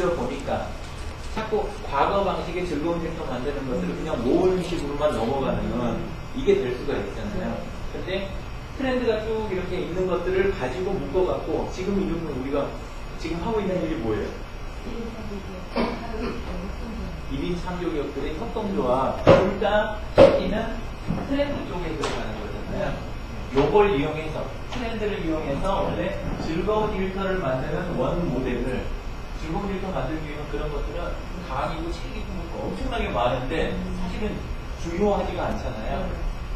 들여 보니까 자꾸 과거 방식의 즐거운 생각 만드는 것들을 그냥 모으는 식으로만 넘어가는 이게 될 수가 있잖아요. 근데 트렌드가 쭉 이렇게 있는 것들을 가지고 묶어갖고 지금 이루는 우리가 지금 하고 있는 일이 뭐예요? 1인 창조 기업들의 협동조합 둘다 새끼는 트렌드 쪽에 들어가는 거잖아요. 요걸 이용해서 트렌드를 이용해서 원래 즐거운 일터를 만드는 원 모델을 일터 만들기 위한 그런 것들은 강의고 책이고 뭐 엄청나게 많은데 사실은 중요하지가 않잖아요.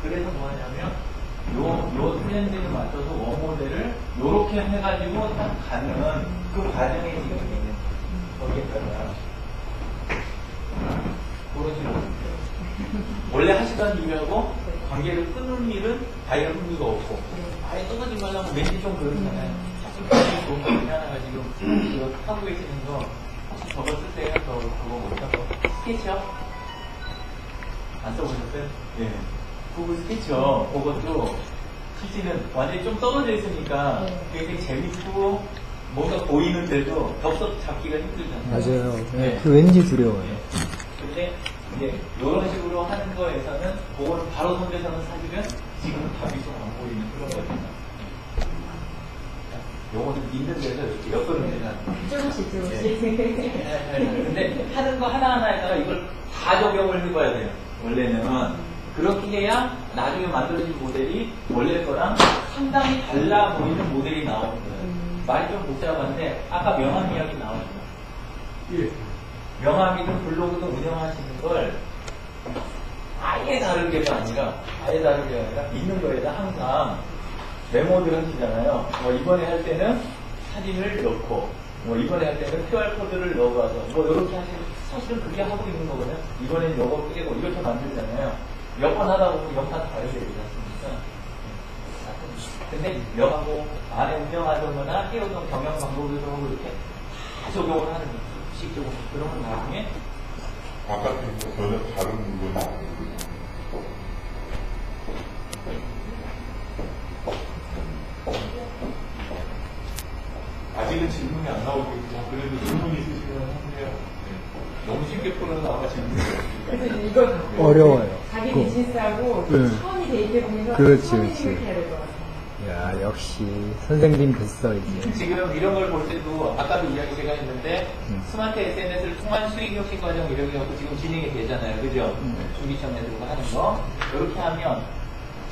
그래서 뭐 하냐면 요, 요 트렌드에 맞춰서 원 모델을 요렇게 해가지고 딱 가는 그 과정에 지금 있는 거기에다가 그런 식으로 원래 하시던 일하고 관계를 끊는 일은 아예 흥미가 없고 아예 끊어지 말라면 왠지 좀 그렇잖아요. 좋은 거 하나가 지금 이거 하고 계시는 거 혹시 저거 쓰세요? 저 그거 못하고 스케치업? 안 써보셨어요? 예. 구글 스케치업 그것도 실제는 완전히 좀 떨어져 있으니까 굉장히 재밌고 뭔가 보이는데도 덥석 잡기가 힘들잖아요. 맞아요. 네. 그 왠지 두려워요. 근데 이제 이런 식으로 하는 거에서는 그거를 바로 선배서는 사실은 지금 답이 좀 안 보이는 그런 거잖아요. 요거는 있는 데서 이렇게 엮어는 되잖아요. 조금씩 조금씩. 근데 하는 거 하나하나에다가 이걸 다 적용을 해봐야 돼요. 원래는. 그렇게 해야 나중에 만들어진 모델이 원래 거랑 상당히 달라 보이는 모델이 나오는 거예요. 말이 좀 복잡한데 아까 명함 이야기 나왔죠. 명함이든 블로그든 운영하시는 걸 아예 다르게가 아니라 아예 다르게 아니라 있는 거에다 항상 메모들은 쓰잖아요. 뭐 이번에 할 때는 사진을 넣고 뭐 이번에 할 때는 QR 코드를 넣어가서 뭐 이렇게 하시는 사실은 그게 하고 있는 거거든요. 이번에는 요거 빼고 이렇게 만들잖아요. 몇 번 하다 보면 영상 다르게 되지 않습니까? 근데 명하고 안에 운영하거나 해오던 경영 방법을 좀 이렇게 다 적용을 하는 거죠. 식적으로 그러면 나중에 바깥에 있는 전혀 다른 물건이 아 직은 질문이 안 나오겠지만 그래도 질문이 있으시면 하세요. 네. 너무 쉽게 풀어서 아마 질문이 그래서 이걸 갖고 어려워요. 자기 그거. 비즈니스하고 네. 처음이 대입해 보면서 그렇지, 처음이 그렇지. 생각해야 될 것 같아요. 야, 역시 선생님 됐어, 이제. 지금 이런 걸 볼 때도 아까도 이야기 제가 했는데 음. 스마트 SNS를 통한 수익 혁신 과정 이렇게 갖고 지금 진행이 되잖아요. 그죠? 음. 중기청 내들고 하는 거. 이렇게 하면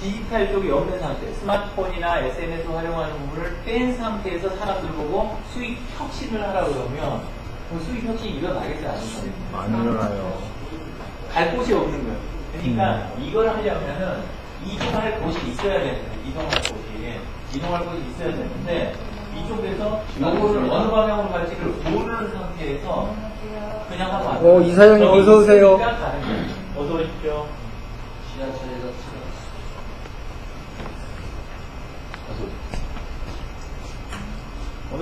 디지털 쪽이 없는 상태, 스마트폰이나 SNS 활용하는 부분을 뺀 상태에서 사람들 보고 수익 혁신을 하라 그러면 그 수익 혁신이 일어나겠지 않을까요? 안 일어나요. 갈 곳이 없는 거예요. 그러니까 이걸 하려면은 이동할 곳이 있어야 되는데 이동할 곳이 이동할 곳이 있어야 되는데 이쪽에서 요거를 어느 방향으로 갈지를 모르는 상태에서 그냥 하면 안 돼요. 어, 이사장님 저기 어서 오세요. 있으니까 가는 거예요. 어서 오십시오. 지하철에서 지금 어서 오십시오.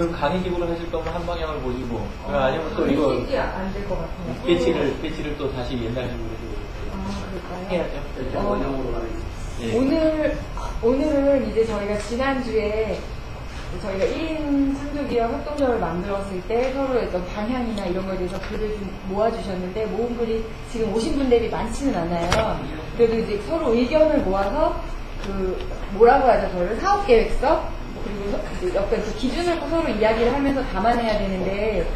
오늘 강의식으로 하실 거면 한 방향을 보시고 아니면 또 이거 쉽지 안될 것 같아요. 배치를 배치를 또 다시 옛날식으로 해주고 아? 해야죠. 어. 원형으로 가는 거. 예. 오늘, 오늘은 이제 저희가 지난 주에 저희가 1인 창조기업 협동조합을 만들었을 때 서로 어떤 방향이나 이런 거에 대해서 글을 좀 모아주셨는데 모은 글이 지금 오신 분들이 많지는 않아요. 그래도 이제 서로 의견을 모아서 그 뭐라고 하죠? 그거를 사업계획서 어떤 그 기준을 서로 이야기를 하면서 담아내야 되는데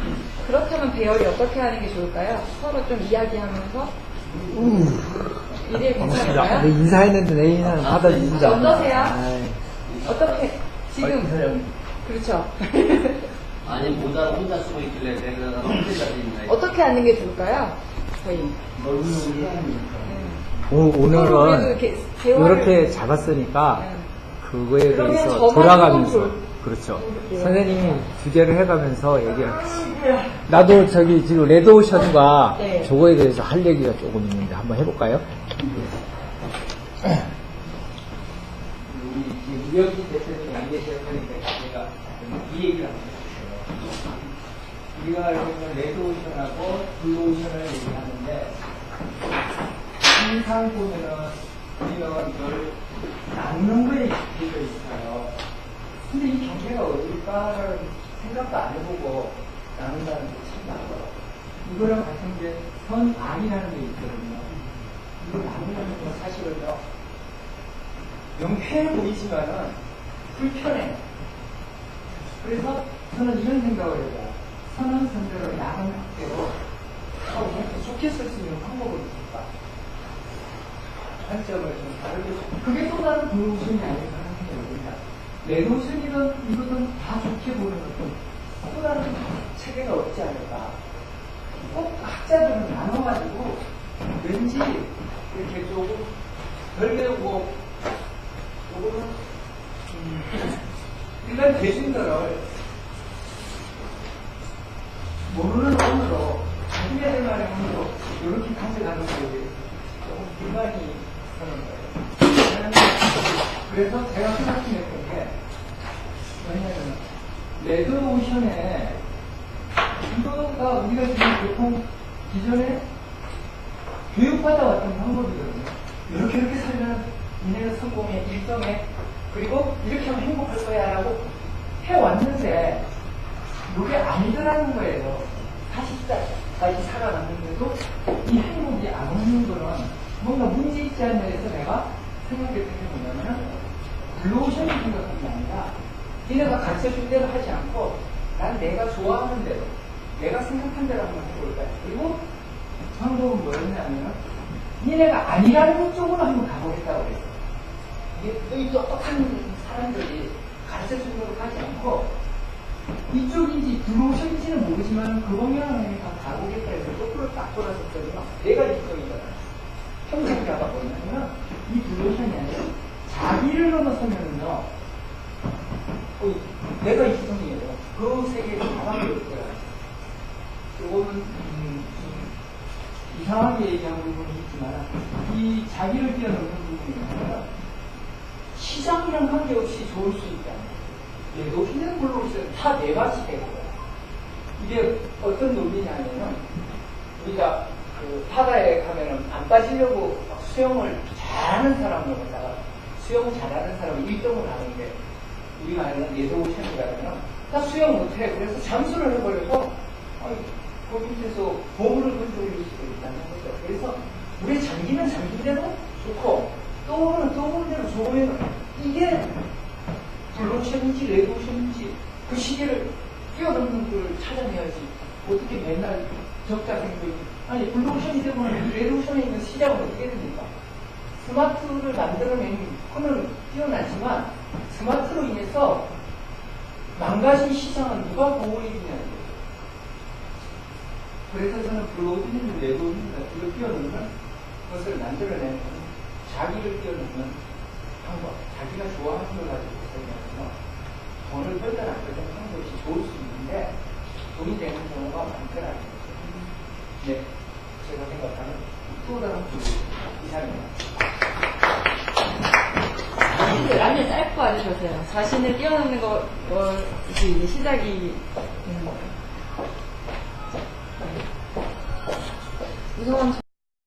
그렇다면 배열이 어떻게 하는 게 좋을까요? 서로 좀 이야기하면서 이래 괜찮을까요? 근데 인사했는데 내인은 받아주신다. 어떠세요? 아이, 어떻게 지금 그렇죠. 아니 모자 혼자 쓰고 있길래 내가 어떻게 하는 게 좋을까요? 저희 오, 서로 그래도 오늘은 이렇게 대화를 이렇게 잡았으니까 네. 그거에 그러면 대해서 저만 돌아가면서 좀 그렇죠. 네. 선생님이 주제를 해가면서 얘기를 나도 저기 지금 레드오션과 네. 저거에 대해서 할 얘기가 조금 있는데 한번 해볼까요? 우리 지금 이혁진 대표님이 안 계셔서 제가 이 얘기를 한번 해볼게요. 우리가 알고 있는 레드오션하고 블루오션을 얘기하는데 항상 보면은 우리가 이걸 나누는 거에 집중되어 있어요. 근데 이 경계가 어딜까를 생각도 안 해보고 나눈다는 게참 이거랑 같은 게 선악이라는 게 있거든요. 이거 악이라는 건 사실은요. 명쾌해 보이지만은 불편해. 그래서 저는 이런 생각을 해요. 선한 선대로 학대로 하고 이렇게 좋게 쓸 수 있는 방법은 있을까? 관점을 좀 다르게 좀- 그게 또 다른 노션이 아닐까 하는 생각이 듭니다. 내 노션이든 이거든 다 좋게 보는 어떤 또 다른 체계가 없지 않을까. 꼭 학자들은 나눠가지고 왠지 이렇게 조금 덜 배우고 요거는 음, 일반 대중들을 모르는 언어로 자기가 될 만한 언어로 이렇게 가져가는 거에 조금 불만이 서는 거예요. 저는 제가 생각했던 게 뭐냐면 레드오션에 이거가 우리가 지금 보통 기존에 교육받아 왔던 방법이거든요. 이렇게 이렇게 살면 니네는 성공해, 일정해, 그리고 이렇게 하면 행복할 거야 라고 해왔는데 이게 아니더라는 거예요. 40살까지 살아갔는데도 이 행복이 안 오는 거는 뭔가 문제 있지 않냐 해서 내가 생각했던 게 뭐냐면 블루오션이 생각한 게 아니라 니네가 가르쳐준 대로 하지 않고 난 내가 좋아하는 대로 내가 생각한 대로 한번 해볼까? 그리고 방법은 뭐였냐면 니네가 아니라는 것 쪽으로 한번 가보겠다고 그랬어. 이게 너희 똑똑한 사람들이 가르쳐준 대로 가지 않고 이쪽인지 블루오션인지는 모르지만 그 방향을 한번 가보겠다 해서 거꾸로 딱 돌아섰더니요 내가 이쪽이잖아. 평생 가다 보면은 이 블루오션이 아니라 자기를 넘어서면은요 어, 내가 이성이에요. 그 세계에 가만히 올 거야. 요거는, 음, 좀 이상하게 얘기한 부분이 있지만, 이 자기를 뛰어넘는 부분이 아니라, 시장이랑 관계없이 좋을 수 있다. 힘든 걸로 있어요. 다네 가지 되고. 이게 어떤 논리냐면은, 우리가 그 바다에 가면은 안 빠지려고 막 수영을 잘하는 사람을 갖다가 수영 잘하는 사람이 1등을 하는데, 우리가 아는 예도오션이라면 다 수영 못해. 그래서 잠수를 해버려서 아니, 그 밑에서 보물을 건드릴 수도 있다는 거죠. 그래서 물에 잠기면 잠긴 대로 좋고 떠오르면 떠오르는 대로 좋으면 이게 블루오션인지 레드오션인지 그 시계를 뛰어넘는 걸 찾아내야지. 어떻게 맨날 적자 생각이 아니 블루오션이 되면 이 레드오션에 있는 시장은 어떻게 됩니까? 스마트를 만들어낸 그는 뛰어나지만 스마트로 인해서 망가진 시장은 누가 보호해주냐는 거죠. 그래서 저는 블로드는 내부입니다. 이걸 뛰어넘는 것을 만들어내는 자기를 뛰어넘는 방법, 자기가 좋아하는 걸 가지고 있으면 돈을 안 벌든 하는 것이 좋을 수 있는데 돈이 되는 경우가 많더라고요. 네, 제가 생각하는 또 다른 부분 이상입니다. 라면 짧고 아주 좋으세요. 자신을 뛰어넘는 거, 것이 시작이 되는. 우선